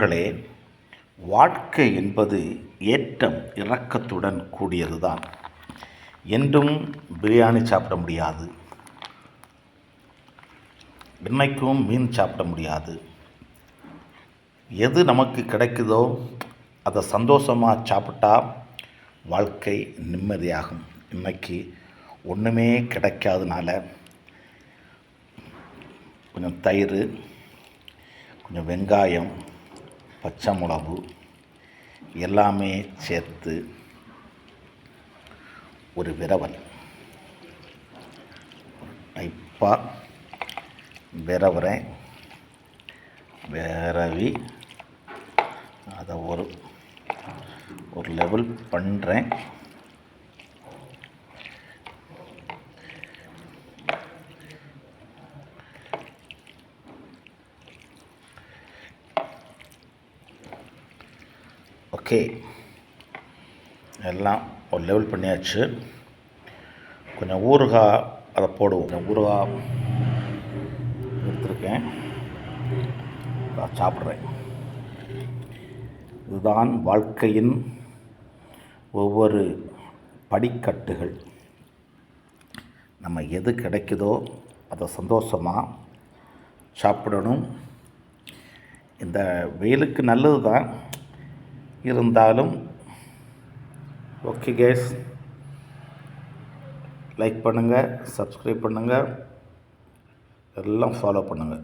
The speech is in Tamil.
மக்களே வாழ்க்கை என்பது ஏற்றம் இறக்கத்துடன் கூடியது தான் என்றும் பிரியாணி சாப்பிட முடியாது. இன்னைக்கும் மீன் சாப்பிட முடியாது. எது நமக்கு கிடைக்குதோ அதை சந்தோஷமாக சாப்பிட்டா வாழ்க்கை நிம்மதியாகும். இன்னைக்கு ஒன்றுமே கிடைக்காதனால கொஞ்சம் தயிர் கொஞ்சம் வெங்காயம் பச்சை மிளகு எல்லாமே சேர்த்து ஒரு விரவல். டைப்பாக விரவுறேன். விரவி அதை ஒரு ஒரு லெவல் பண்ணுறேன் ஓகே. எல்லாம் ஒரு லெவல் பண்ணியாச்சு. கொஞ்சம் ஊறுகாய் அதை போடுவோம். கொஞ்சம் ஊறுகாய் எடுத்திருக்கேன். நான் சாப்பிட்றேன். இதுதான் வாழ்க்கையின் ஒவ்வொரு படிக்கட்டுகள். நம்ம எது கிடைக்குதோ அதை சந்தோஷமாக சாப்பிடணும். இந்த வெயிலுக்கு நல்லது தான் இருந்தாலும் ஓகே கேஸ் லைக் பண்ணுங்கள் சப்ஸ்கிரைப் பண்ணுங்கள் எல்லாம் ஃபாலோ பண்ணுங்கள்